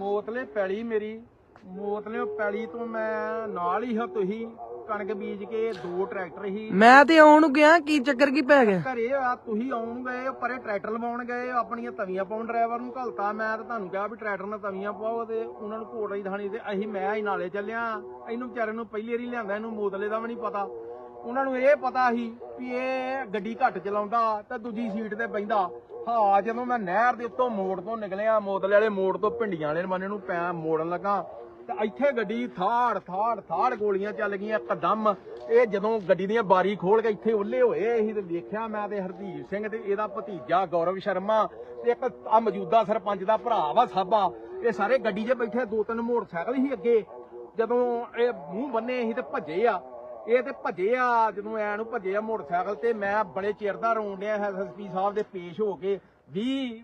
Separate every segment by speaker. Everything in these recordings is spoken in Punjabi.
Speaker 1: ਮੋਤਲੇ ਪੈਲੀ ਮੇਰੀ। ਮੋਤਲੇ ਪੈਲੀ ਤੋਂ ਮੈਂ ਨਾਲ ਹੀ ਹਾਂ ਤੁਸੀਂ ਕਣਕ ਬੀਜ ਕੇ ਦੋ ਟਰੈਕਟਰ ਹੀ।
Speaker 2: ਮੈਂ ਤੇ ਆਉਣ ਨੂੰ ਗਿਆ ਕੀ ਚੱਕਰ ਕੀ ਪੈ ਗਿਆ?
Speaker 1: ਘਰੇ ਆ ਤੁਸੀਂ ਆਉਣ ਗਏ ਪਰੇ ਟਰੈਕਟਰ ਲਵਾਉਣ ਗਏ ਆਪਣੀਆਂ ਤਵੀਆਂ ਪਾਉਣ ਡਰਾਈਵਰ ਨੂੰ ਘਲਤਾ। ਮੈਂ ਤਾਂ ਤੁਹਾਨੂੰ ਕਿਹਾ ਵੀ ਟਰੈਕਟਰ ਨਾਲ ਤਵੀਆਂ ਪਾਓ ਤੇ ਉਹਨਾਂ ਨੂੰ ਘੋੜੀ ਥਾਣੀ ਤੇ ਅਸੀਂ ਮੈਂ ਹੀ ਨਾਲੇ ਚੱਲਿਆ। ਇਹਨੂੰ ਵਿਚਾਰੇ ਨੂੰ ਪਹਿਲੀ ਵਾਰੀ ਲਿਆਂਦਾ ਇਹਨੂੰ ਮੋਤਲੇ ਦਾ ਵੀ ਨਹੀਂ ਪਤਾ। ਉਹਨਾਂ ਨੂੰ ਇਹ ਪਤਾ ਸੀ ਵੀ ਇਹ ਗੱਡੀ ਘੱਟ ਚਲਾਉਂਦਾ ਤੇ ਦੂਜੀ ਸੀਟ ਤੇ ਬੈਂਦਾ ਹਾਂ, ਜਦੋਂ ਮੈਂ ਨਹਿਰ ਦੇ ਉੱਤੋਂ ਮੋੜ ਤੋਂ ਨਿਕਲਿਆ ਮੋਤਲੇ ਵਾਲੇ ਮੋੜ ਤੋਂ ਭਿੰਡੀਆਂ ਵਾਲੇ ਬੰਨੇ ਨੂੰ ਪੈ ਮੋੜਨ ਲੱਗਾ। ਤੇ ਇੱਥੇ ਗੱਡੀ ਥਾੜ ਥਾੜ ਥਾੜ ਗੋਲੀਆਂ ਚੱਲ ਗਈਆਂ ਇੱਕਦਮ। ਇਹ ਜਦੋਂ ਗੱਡੀ ਦੀਆਂ ਬਾਰੀ ਖੋਲ ਕੇ ਇੱਥੇ ਉੱਲੇ ਹੋਏ, ਅਸੀਂ ਤੇ ਵੇਖਿਆ ਮੈਂ ਤੇ ਹਰਦੀਪ ਸਿੰਘ ਤੇ ਇਹਦਾ ਭਤੀਜਾ ਗੌਰਵ ਸ਼ਰਮਾ ਤੇ ਇੱਕ ਆ ਮੌਜੂਦਾ ਸਰਪੰਚ ਦਾ ਭਰਾ ਵਾ ਸਾਬਾ। ਇਹ ਸਾਰੇ ਗੱਡੀ 'ਚ ਬੈਠੇ, ਦੋ ਤਿੰਨ ਮੋਟਰਸਾਈਕਲ ਸੀ ਅੱਗੇ। ਜਦੋਂ ਇਹ ਮੂੰਹ ਬੰਨੇ ਸੀ ਤੇ ਭੱਜੇ ਆ ਇਹ ਤੇ ਭੱਜੇ ਆ, ਜਦੋਂ ਐ ਨੂੰ ਭੱਜੇ ਆ ਮੋਟਰਸਾਈਕਲ ਤੇ, ਮੈਂ ਬੜੇ ਚਿਰ ਦਾ ਰੋਣ ਡਿਆ ਐਸਐਸਪੀ ਸਾਹਿਬ ਦੇ ਪੇਸ਼ ਹੋ ਕੇ 20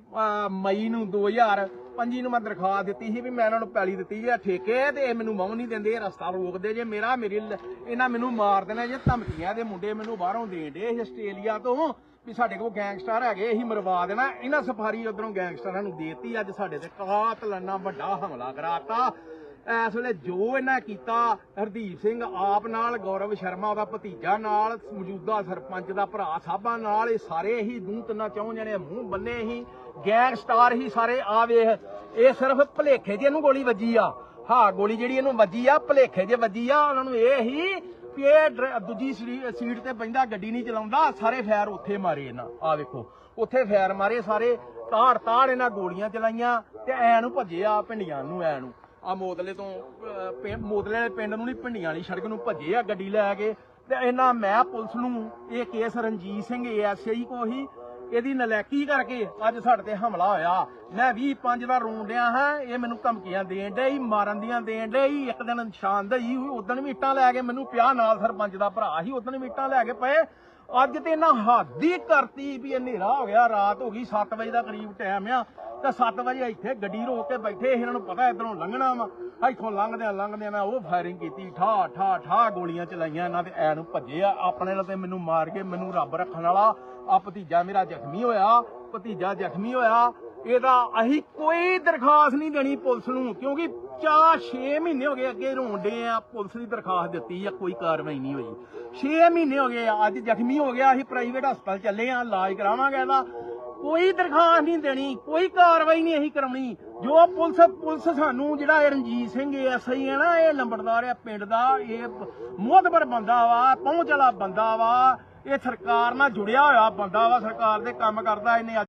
Speaker 1: ਮਈ ਨੂੰ 2025 ਨੂੰ ਮੈਂ ਦਰਖਾਸਤ ਦਿੱਤੀ ਸੀ ਵੀ ਮੈਂ ਇਹਨਾਂ ਨੂੰ ਪੈਲੀ ਦਿੱਤੀ ਜੇ ਠੇਕੇ ਤੇ ਇਹ ਮੈਨੂੰ ਮੌਂ ਨਹੀਂ ਦਿੰਦੇ, ਇਹ ਰਸਤਾ ਰੋਕਦੇ ਜੇ, ਮੇਰਾ, ਮੇਰੀ ਇਹਨਾਂ ਮੈਨੂੰ ਮਾਰ ਦੇਣਾ ਜੇ, ਧਮਕੀਆਂ ਦੇ ਮੁੰਡੇ ਮੈਨੂੰ ਬਾਹਰੋਂ ਦੇਣ ਡੇ ਇਹ ਆਸਟ੍ਰੇਲੀਆ ਤੋਂ ਵੀ ਸਾਡੇ ਕੋਲ ਗੈਂਗਸਟਰ ਹੈਗੇ ਅਸੀਂ ਮਰਵਾ ਦੇਣਾ। ਇਹਨਾਂ ਸਫਾਰੀ ਉਧਰੋਂ ਗੈਂਗਸਟਰਾਂ ਨੂੰ ਦੇਤੀ, ਅੱਜ ਸਾਡੇ ਤੇ ਕਾਤਲਾਨਾ ਵੱਡਾ ਹਮਲਾ ਕਰਾਤਾ। ਇਸ ਵੇਲੇ ਜੋ ਇਹਨਾਂ ਕੀਤਾ, ਹਰਦੀਪ ਸਿੰਘ ਆਪ ਨਾਲ, ਗੌਰਵ ਸ਼ਰਮਾ ਉਹਦਾ ਭਤੀਜਾ ਨਾਲ, ਮੌਜੂਦਾ ਸਰਪੰਚ ਦਾ ਭਰਾ ਸਾਬਾ ਨਾਲ, ਇਹ ਸਾਰੇ ਹੀ ਦੂੰ ਤਿੰਨਾਂ ਚੌਂ ਜਣੇ ਮੂੰਹ ਬੰਨੇ ਹੀ ਗੈਂਗਸਟਾਰ ਹੀ ਸਾਰੇ ਆ ਵੇਖ। ਇਹ ਸਿਰਫ ਭਲੇਖੇ ਜੇ ਇਹਨੂੰ ਗੋਲੀ ਵੱਜੀ ਆ। ਹਾਂ, ਗੋਲੀ ਜਿਹੜੀ ਇਹਨੂੰ ਵੱਜੀ ਆ, ਭਲੇਖੇ ਜੇ ਵੱਜੀ ਆ। ਉਹਨਾਂ ਨੂੰ ਇਹ ਹੀ ਵੀ ਇਹ ਡਰ- ਦੂਜੀ ਸੀਟ ਤੇ ਬੈਂਦਾ ਗੱਡੀ ਨਹੀਂ ਚਲਾਉਂਦਾ, ਸਾਰੇ ਫੈਰ ਉੱਥੇ ਮਾਰੇ ਇਹਨਾਂ। ਆ ਵੇਖੋ, ਉੱਥੇ ਫੈਰ ਮਾਰੇ ਸਾਰੇ ਤਾੜ ਤਾੜ ਇਹਨਾਂ ਗੋਲੀਆਂ ਚਲਾਈਆਂ ਤੇ ਐ ਨੂੰ ਭੱਜੇ ਆ ਪਿੰਡੀਆਂ ਨੂੰ, ਐ ਨੂੰ। ਆ ਮੋਦਲੇ ਤੋਂ ਅਹ, ਪਿੰ- ਮੋਦਲੇ ਵਾਲੇ ਪਿੰਡ ਨੂੰ ਨਹੀਂ ਭਿੰਡੀਆਂ ਵਾਲੀ ਸੜਕ ਨੂੰ ਭੱਜੇ ਆ ਗੱਡੀ ਲੈ ਕੇ। ਤੇ ਇਹਨਾਂ ਮੈਂ ਪੁਲਿਸ ਨੂੰ ਇਹ ਕੇਸ ਰਣਜੀਤ ਸਿੰਘ ਐਸਆਈ ਕੋ ਹੀ ਇਹਦੀ ਨਲੈਕੀ ਕਰਕੇ ਅੱਜ ਸਾਡੇ ਤੇ ਹਮਲਾ ਹੋਇਆ। ਮੈਂ 20 5 ਦਾ ਰੋਣ ਡਿਆ ਹਾਂ, ਇਹ ਮੈਨੂੰ ਧਮਕੀਆਂ ਦੇਣ ਡੇ ਹੀ ਮਾਰਨ ਦੀਆਂ ਦੇਣ ਡੇ ਹੀ ਇੱਕ ਦਿਨ ਨਿਸ਼ਾਨਦੇਹੀ ਹੋਈ ਉਦੋਂ ਵੀ ਇੱਟਾਂ ਲੈ ਕੇ ਮੈਨੂੰ ਪਿਆ ਨਾਲ ਸਰਪੰਚ ਦਾ ਭਰਾ ਸੀ ਉਦੋਂ ਵੀ ਇੱਟਾਂ ਲੈ ਕੇ ਪਏ। ਅੱਜ ਤੇ ਇਹਨਾਂ ਹਾਦੀ ਕਰਤੀ ਵੀ ਇਹ ਹਨੇਰਾ ਹੋ ਗਿਆ, ਰਾਤ ਹੋ ਗਈ 7 ਵਜੇ ਦਾ ਕਰੀਬ ਟਾਈਮ ਆ। ਤੇ 7 ਵਜੇ ਇੱਥੇ ਗੱਡੀ ਰੋਕ ਕੇ ਬੈਠੇ ਇਹਨਾਂ ਨੂੰ ਪਤਾ ਇਧਰੋਂ ਲੰਘਣਾ ਵਾ। ਇੱਥੋਂ ਲੰਘਦਿਆਂ ਲੰਘਦਿਆਂ ਮੈਂ ਉਹ ਫਾਇਰਿੰਗ ਕੀਤੀ ਠਾ ਠਾ ਠਾ ਗੋਲੀਆਂ ਚਲਾਈਆਂ, ਇਹਨਾਂ ਤੇ ਐ ਨੂੰ ਭੱਜੇ ਆ। ਆਪਣੇ ਨਾਲ ਤੇ ਮੈਨੂੰ ਮਾਰ ਕੇ ਮੈਨੂੰ ਰੱਬ ਰੱਖਣ ਵਾਲਾ ਆ ਭਤੀਜਾ ਮੇਰਾ ਜ਼ਖਮੀ ਹੋਇਆ, ਭਤੀਜਾ ਜ਼ਖਮੀ ਹੋਇਆ। ਇਹਦਾ ਅਸੀਂ ਕੋਈ ਦਰਖਾਸਤ ਨਹੀਂ ਦੇਣੀ ਪੁਲਿਸ ਨੂੰ, ਕਿਉਂਕਿ 4-6 ਮਹੀਨੇ ਹੋ ਗਏ ਅੱਗੇ ਰੋਂਡੇ ਆ, ਪੁਲਿਸ ਦੀ ਦਰਖਾਸਤ ਦਿੱਤੀ ਆ, ਕੋਈ ਕਾਰਵਾਈ ਨਹੀਂ ਹੋਈ। 6 ਮਹੀਨੇ ਹੋ ਗਏ ਆ, ਅੱਜ ਜ਼ਖਮੀ ਹੋ ਗਿਆ, ਅਸੀਂ ਪ੍ਰਾਈਵੇਟ ਹਸਪਤਾਲ ਚੱਲੇ ਆ, ਇਲਾਜ ਕਰਾਵਾਂਗੇ ਇਹਦਾ। ਕੋਈ ਦਰਖਾਸਤ ਨਹੀਂ ਦੇਣੀ, ਕੋਈ ਕਾਰਵਾਈ ਨਹੀਂ ਅਸੀਂ ਕਰਾਉਣੀ। ਜੋ ਪੁਲਿਸ ਪੁਲਿਸ ਸਾਨੂੰ ਜਿਹੜਾ ਇਹ ਰਣਜੀਤ ਸਿੰਘ ਐਸਆਈ ਹੈ ਨਾ, ਇਹ ਲੰਬੜਦਾਰ ਆ, ਪਿੰਡ ਦਾ, ਇਹ ਮੋਹਤਬਰ ਬੰਦਾ ਵਾ, ਪਹੁੰਚ ਵਾਲਾ ਬੰਦਾ ਵਾ। ਇਹ ਸਰਕਾਰ ਨਾਲ ਜੁੜਿਆ ਹੋਇਆ ਬੰਦਾ ਵਾ ਸਰਕਾਰ ਦੇ ਕੰਮ ਕਰਦਾ ਇਹਨੇ